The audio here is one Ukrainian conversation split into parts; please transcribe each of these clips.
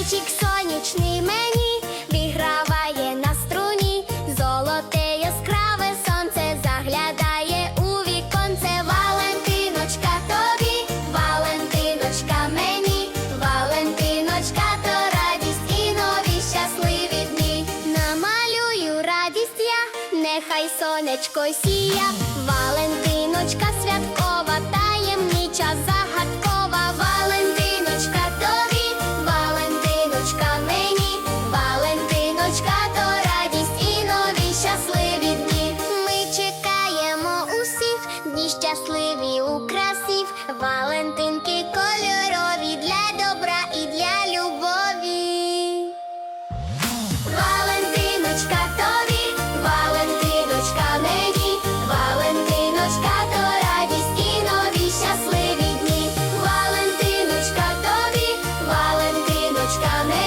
зайчик сонячний мені виграває на струні, золоте яскраве сонце заглядає у віконце, Валентиночка тобі, Валентиночка мені, Валентиночка то радість і нові щасливі дні. Намалюю радість я, нехай сонечко сія, Валентиночка.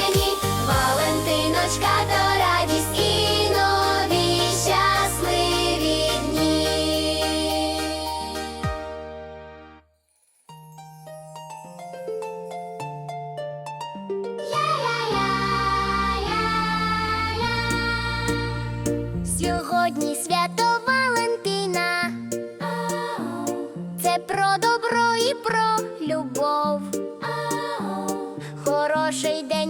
мені, Валентиночка, то радість і нові щасливі дні. Я-я-я-я-я Сьогодні свято Валентина. Це про добро і про любов. Хороший день.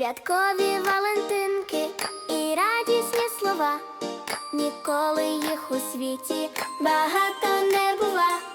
Святкові валентинки і радісні слова, ніколи їх у світі багато не бува.